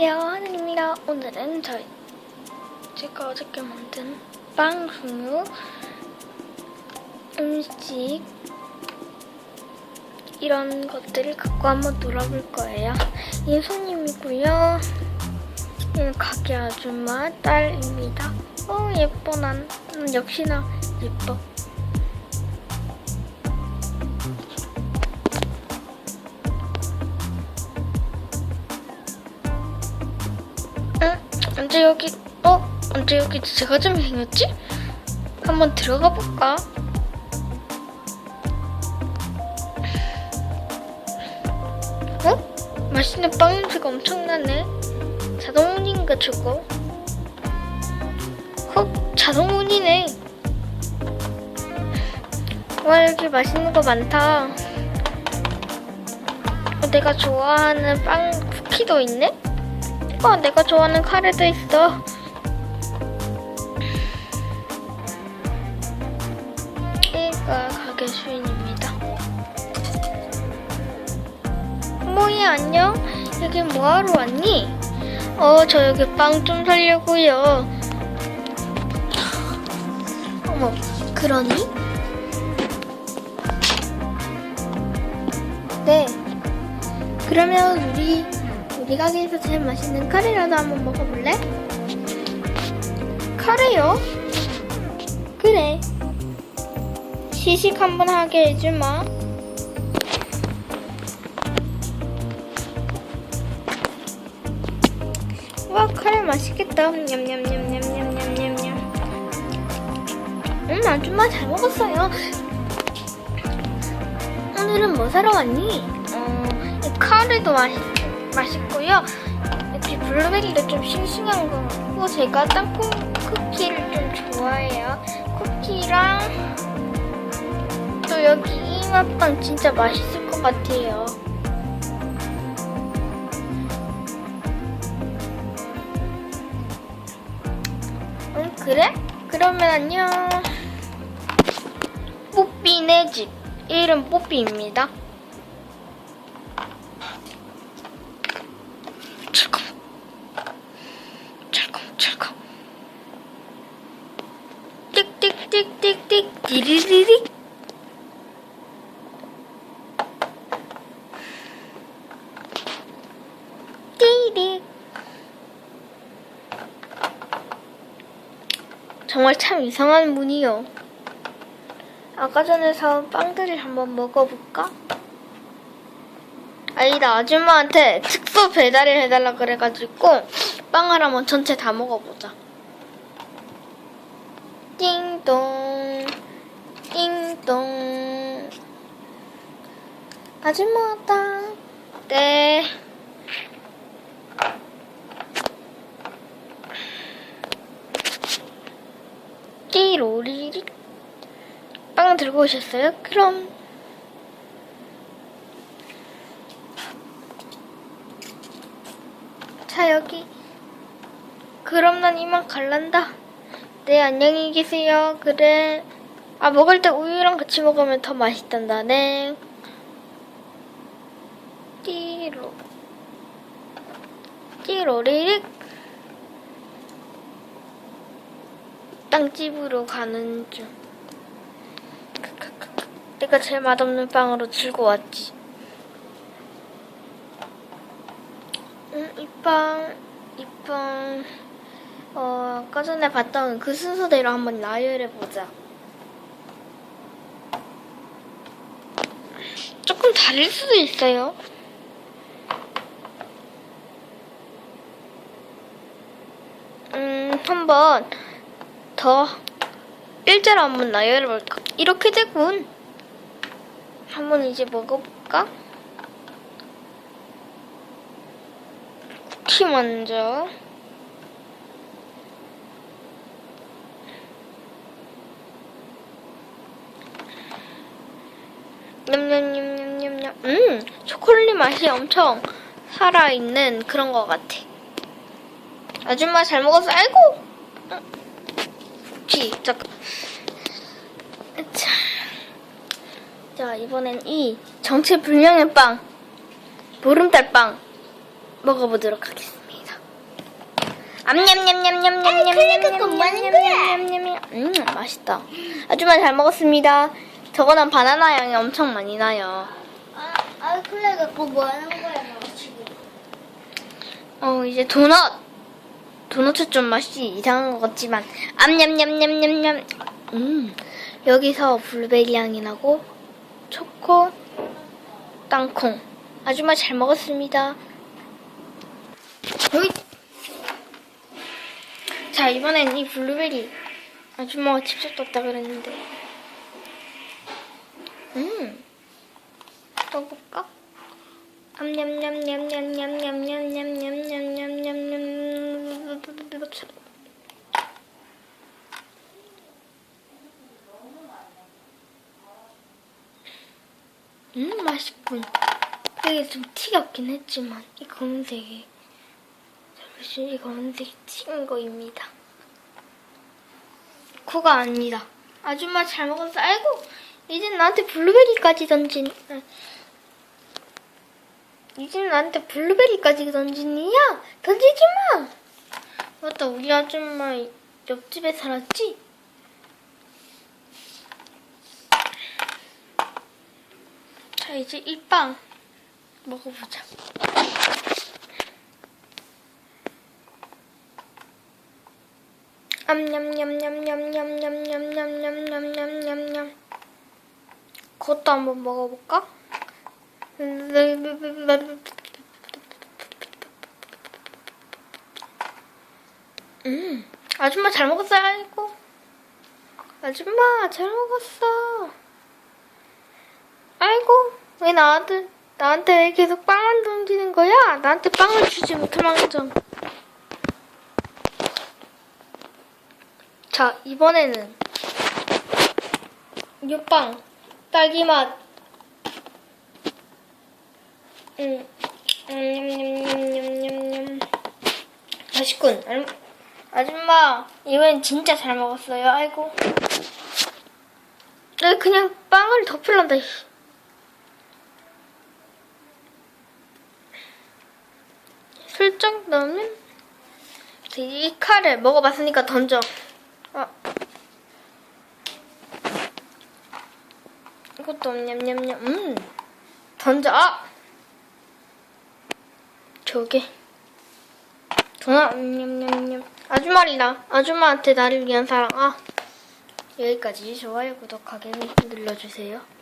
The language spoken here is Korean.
안녕하세요 하늘입니다. 오늘은 저희 제가 어저께 만든 빵 종류 음식 이런 것들을 갖고 한번 놀아볼 거예요. 인손님이고요. 이 가게 아줌마 딸입니다. 어 예뻐. 난 음, 역시나 예뻐 언제 여기 어? 언제 여기 제가 좀 생겼지? 한번 들어가 볼까? 어? 맛있는 빵 냄새가 엄청나네 자동문인가 저거? 헉 자동문이네 와 여기 맛있는 거 많다 어, 내가 좋아하는 빵 쿠키도 있네? 어, 내가 좋아하는 카레도 있어. 여기가 가게 주인입니다. 모이 안녕? 여기 뭐하러 왔니? 어, 저 여기 빵좀 사려고요. 어머, 그러니? 네. 그러면 우리 우리 가게에서 제일 맛있는 카레라도 한번 먹어볼래? 카레요? 그래. 시식 한번 하게 해주마. 와 카레 맛있겠다. 냠냠냠냠냠냠냠냠. 음 아줌마 잘 먹었어요. 오늘은 뭐 사러 왔니? 어, 이 카레도 맛있, 맛있고요. 여기 블루베리도 좀 싱싱한 거 같고 제가 땅콩 쿠키를 좀 좋아해요. 쿠키랑 또 여기 잉어빵 진짜 맛있을 것 같아요. 응 그래? 그러면 안녕. 뽀삐네 집. 이름 뽀삐입니다. 띠리 정말 참 이상한 문이요. 아까 전에 사온 빵들을 한번 먹어볼까? 아니다 아줌마한테 특수 배달을 해달라 그래가지고 빵을 한번 전체 다 먹어보자. 띵동 띵동. 아줌마 왔다 네 끼로리리 빵 들고 오셨어요? 그럼. 자 여기. 그럼 난 이만 갈란다. 네 안녕히 계세요. 그래. 아 먹을 때 우유랑 같이 먹으면 더 맛있단다. 네. 띠로. 띠로리릭. 빵집으로 가는 중 내가 제일 맛없는 빵으로 들고 왔지 음, 이 빵, 이 빵, 어, 아까 전에 봤던 그 순서대로 한번 나열해보자. 조금 다를 수도 있어요. 음, 한번 더 일자로 한번 나열해볼까? 이렇게 되군. 한번 이제 먹어볼까? 쿠키 먼저. 냠냠냠냠냠냠. 음, 초콜릿 맛이 엄청 살아있는 그런 것 같아. 아줌마 잘 먹었어. 아이고! 지, 잠깐. 자, 자, 이번엔 이 정체불명의 빵, 보름달 빵 먹어보도록 하겠습니다. 암냠냠냠냠냠냠냠냠냠냠냠냠. 음, 맛있다. 아줌마 잘 먹었습니다. 저거는 바나나 향이 엄청 많이 나요. 아, 아 그래 갖고 뭐 하는 거야 너 지금? 어, 이제 도넛. 도넛은 좀 맛이 이상한 것 같지만, 암냠냠냠냠냠. 음, 여기서 블루베리 향이 나고, 초코, 땅콩. 아줌마 잘 먹었습니다. 자, 이번엔 이 블루베리. 아줌마가 직접 떴다 그랬는데. 음. 떠볼까? 암냠냠냠냠냠냠냠냠냠냠냠냠냠냠냠냠 음 맛있군 이게 좀 없긴 했지만 이 검은색이 잠시 이 검은색이 튀긴 거입니다 코가 아니다 아줌마 잘 먹었어 아이고 이제 나한테 블루베리까지 던진 아, 이제 나한테 블루베리까지 던지니야? 던지지 마! 맞다, 우리 아줌마 옆집에 살았지? 자, 이제 이 빵 먹어보자. 암냠냠냠냠냠냠냠냠냠냠냠냠냠 그것도 한번 먹어볼까? 음, 아줌마 잘 먹었어요. 아이고. 아줌마 잘 먹었어. 왜 나한테 나한테 왜 계속 빵만 던지는 거야? 나한테 빵을 주지 못할 망정. 자, 이번에는 이 빵, 딸기 맛. 음, 냠냠냠냠냠냠. 맛있군. 알- 아줌마, 이번엔 진짜 잘 먹었어요. 아이고. 나 그냥 빵을 덮으란다. 씨. 슬쩍 넣으면 이 칼을 먹어봤으니까 던져. 아. 이것도 냠냠냠. 음. 던져. 아. 저게. 전화 냠냠냠. 아줌마리다. 아줌마한테 나를 위한 사랑. 아. 여기까지 좋아요 구독하기 눌러주세요.